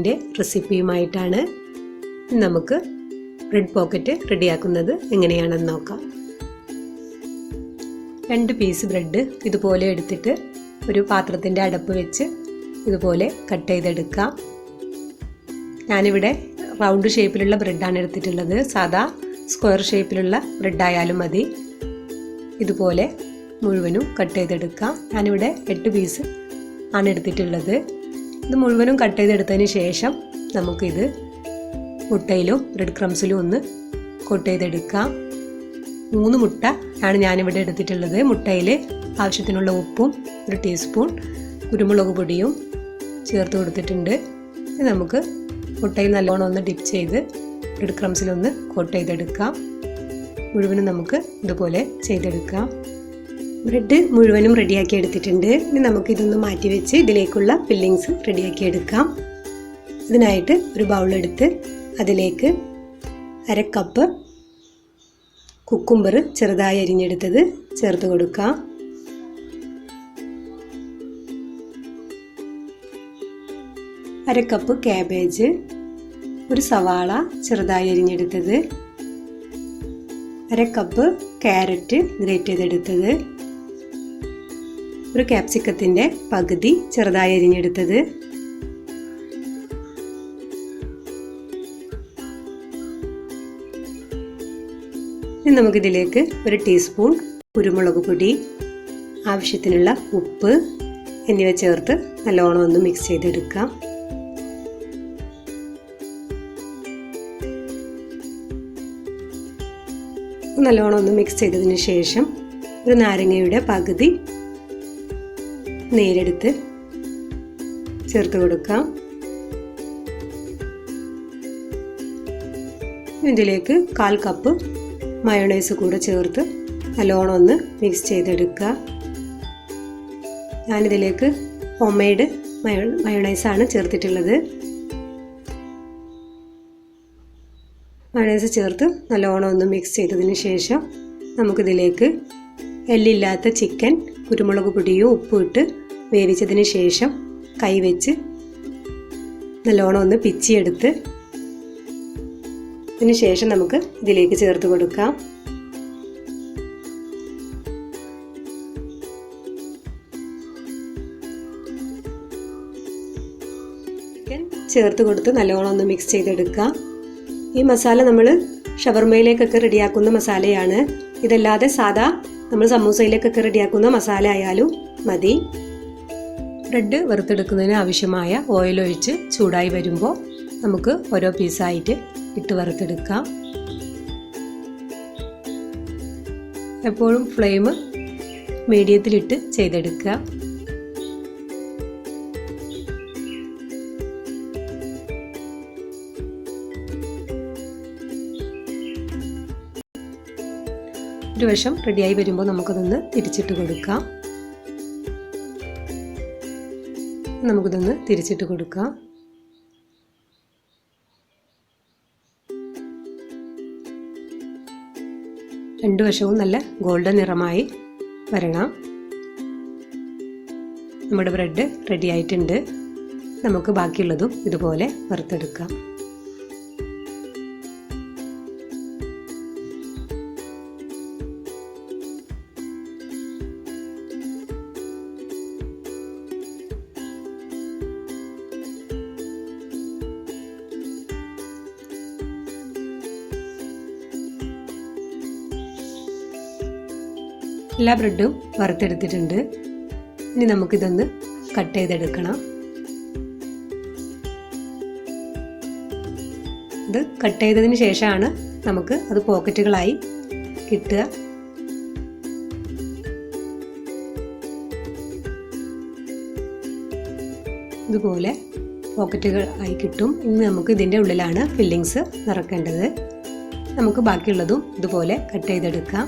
ന്റെ റെസിപ്പിയുമായിട്ടാണ് നമുക്ക് bread pocket റെഡിയാക്കുന്നത്. എങ്ങനെയാണെന്ന് നോക്കാം. രണ്ട് പീസ് ബ്രെഡ് ഇതുപോലെ എടുത്തിട്ട് ഒരു പാത്രത്തിന്റെ അടപ്പ് വെച്ച് ഇതുപോലെ കട്ട് ചെയ്തെടുക്കാം. ഞാനിവിടെ റൗണ്ട് ഷേപ്പിലുള്ള ബ്രെഡാണ് എടുത്തിട്ടുള്ളത്. സാധാ സ്ക്വയർ ഷേപ്പിലുള്ള ബ്രെഡായാലും മതി. ഇതുപോലെ മുഴുവനും കട്ട് ചെയ്തെടുക്കാം. ഞാനിവിടെ എട്ട് പീസ് ആണ് എടുത്തിട്ടുള്ളത്. ഇത് മുഴുവനും കട്ട് ചെയ്തെടുത്തതിന് ശേഷം നമുക്കിത് മുട്ടയിലും ബ്രെഡ് ക്രംസിലും ഒന്ന് കൊട്ട് ചെയ്തെടുക്കാം. മൂന്ന് മുട്ട ആണ് ഞാനിവിടെ എടുത്തിട്ടുള്ളത്. മുട്ടയിൽ ആവശ്യത്തിനുള്ള ഉപ്പും ഒരു ടീസ്പൂൺ കുരുമുളക് പൊടിയും ചേർത്ത് കൊടുത്തിട്ടുണ്ട്. ഇത് നമുക്ക് മുട്ടയിൽ നല്ലോണം ഒന്ന് ഡിപ്പ് ചെയ്ത് ബ്രെഡ് ക്രംസിലൊന്ന് കോട്ട് ചെയ്തെടുക്കാം. മുഴുവനും നമുക്ക് ഇതുപോലെ ചെയ്തെടുക്കാം. ബ്രെഡ് മുഴുവനും റെഡിയാക്കി എടുത്തിട്ടുണ്ട്. ഇനി നമുക്കിതൊന്ന് മാറ്റി വെച്ച് ഇതിലേക്കുള്ള ഫില്ലിങ്സ് റെഡിയാക്കി എടുക്കാം. ഇതിനായിട്ട് ഒരു ബൗളെടുത്ത് അതിലേക്ക് അര കപ്പ് കുക്കുംബർ ചെറുതായി അരിഞ്ഞെടുത്തത് ചേർത്ത് കൊടുക്കാം. അര കപ്പ് ക്യാബേജ് ഒരു സവാള ചെറുതായി അരിഞ്ഞെടുത്തത്. അര കപ്പ് ക്യാരറ്റ് ഗ്രേറ്റ് ചെയ്തെടുത്തത്. ഒരു ക്യാപ്സിക്കത്തിന്റെ പകുതി ചെറുതായി അരിഞ്ഞെടുത്തത്. ഇനി നമുക്കിതിലേക്ക് ഒരു ടീസ്പൂൺ കുരുമുളക് പൊടി ആവശ്യത്തിനുള്ള ഉപ്പ് എന്നിവ ചേർത്ത് നല്ലോണം ഒന്ന് മിക്സ് ചെയ്തെടുക്കാം. നല്ലോണം ഒന്ന് മിക്സ് ചെയ്തതിന് ശേഷം ഒരു നാരങ്ങയുടെ പകുതി നേരെടുത്ത് ചേർത്ത് കൊടുക്കാം ഇതിലേക്ക് കാൽ കപ്പ് മയോണൈസ് കൂടെ ചേർത്ത് നല്ലോണം ഒന്ന് മിക്സ് ചെയ്തെടുക്കുക. ഞാനിതിലേക്ക് ഹോം മെയ്ഡ് മയോ മയോണൈസാണ് ചേർത്തിട്ടുള്ളത്. മയോണൈസ് ചേർത്ത് നല്ലോണം ഒന്ന് മിക്സ് ചെയ്തതിന് ശേഷം നമുക്കിതിലേക്ക് എല്ലില്ലാത്ത ചിക്കൻ കുരുമുളക് പൊടിയും ഉപ്പും ഇട്ട് വേവിച്ചതിന് ശേഷം കൈവച്ച് നല്ലോണം ഒന്ന് പിച്ചിയെടുത്ത് അതിന് ശേഷം നമുക്ക് ഇതിലേക്ക് ചേർത്ത് കൊടുക്കാം. ചേർത്ത് കൊടുത്ത് നല്ലോണം ഒന്ന് മിക്സ് ചെയ്തെടുക്കാം ഈ മസാല നമ്മൾ ഷവർമയിലേക്കൊക്കെ റെഡിയാക്കുന്ന മസാലയാണ്. ഇതല്ലാതെ സാധാ നമ്മൾ സമൂസയിലേക്കൊക്കെ റെഡിയാക്കുന്ന മസാല ആയാലും മതി. ബ്രെഡ് വറുത്തെടുക്കുന്നതിന് ആവശ്യമായ ഓയിൽ ഒഴിച്ച് ചൂടായി വരുമ്പോൾ നമുക്ക് ഓരോ പീസായിട്ട് ഇട്ട് വറുത്തെടുക്കാം. എപ്പോഴും ഫ്ലെയിം മീഡിയത്തിലിട്ട് ചെയ്തെടുക്കുക. ഒരു വശം റെഡിയായി വരുമ്പോൾ നമുക്കതൊന്ന് തിരിച്ചിട്ട് കൊടുക്കാം. നമുക്കിതൊന്ന് തിരിച്ചിട്ട് കൊടുക്കാം. രണ്ടു വശവും നല്ല ഗോൾഡൻ നിറമായി വരണം. നമ്മുടെ ബ്രെഡ് റെഡി ആയിട്ടുണ്ട്. നമുക്ക് ബാക്കിയുള്ളതും ഇതുപോലെ വറുത്തെടുക്കാം. എല്ലാ ബ്രെഡും വറുത്തെടുത്തിട്ടുണ്ട്. ഇനി നമുക്കിതൊന്ന് കട്ട് ചെയ്തെടുക്കണം. ഇത് കട്ട് ചെയ്തതിന് ശേഷമാണ് നമുക്ക് അത് പോക്കറ്റുകളായി കിട്ടുക. ഇതുപോലെ പോക്കറ്റുകൾ ആയി കിട്ടും. ഇനി നമുക്ക് ഇതിന്റെ ഉള്ളിലാണ് ഫില്ലിങ്സ് നിറക്കേണ്ടത്. നമുക്ക് ബാക്കിയുള്ളതും ഇതുപോലെ കട്ട് ചെയ്തെടുക്കാം.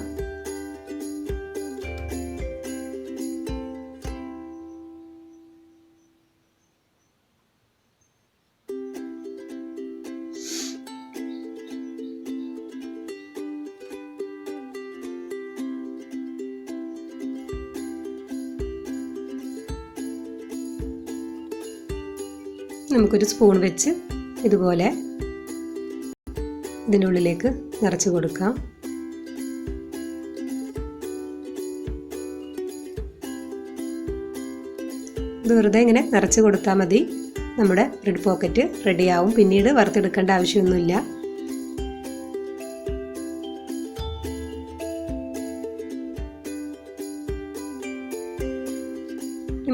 നമുക്കൊരു സ്പൂൺ വെച്ച് ഇതുപോലെ ഇതിന്റെ ഉള്ളിലേക്ക് നിറച്ച് കൊടുക്കാം. വെറുതെ ഇങ്ങനെ നിറച്ച് കൊടുത്താൽ മതി. നമ്മുടെ ബ്രെഡ് പോക്കറ്റ് റെഡിയാവും പിന്നീട് വറുത്തെടുക്കേണ്ട ആവശ്യമൊന്നുമില്ല.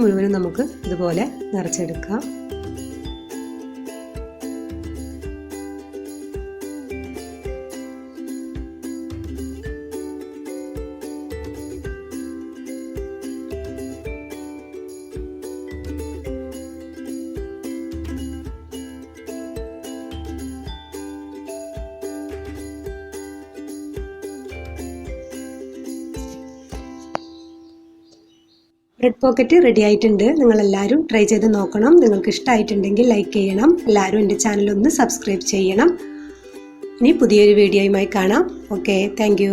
മുഴുവനും നമുക്ക് ഇതുപോലെ നിറച്ചെടുക്കാം. ബ്രെഡ് പോക്കറ്റ് റെഡി ആയിട്ടുണ്ട്. നിങ്ങളെല്ലാവരും ട്രൈ ചെയ്ത് നോക്കണം. നിങ്ങൾക്ക് ഇഷ്ടമായിട്ടുണ്ടെങ്കിൽ ലൈക്ക് ചെയ്യണം. എല്ലാവരും എന്റെ ചാനൽ ഒന്ന് സബ്സ്ക്രൈബ് ചെയ്യണം. ഇനി പുതിയൊരു വീഡിയോയുമായി കാണാം. Okay thank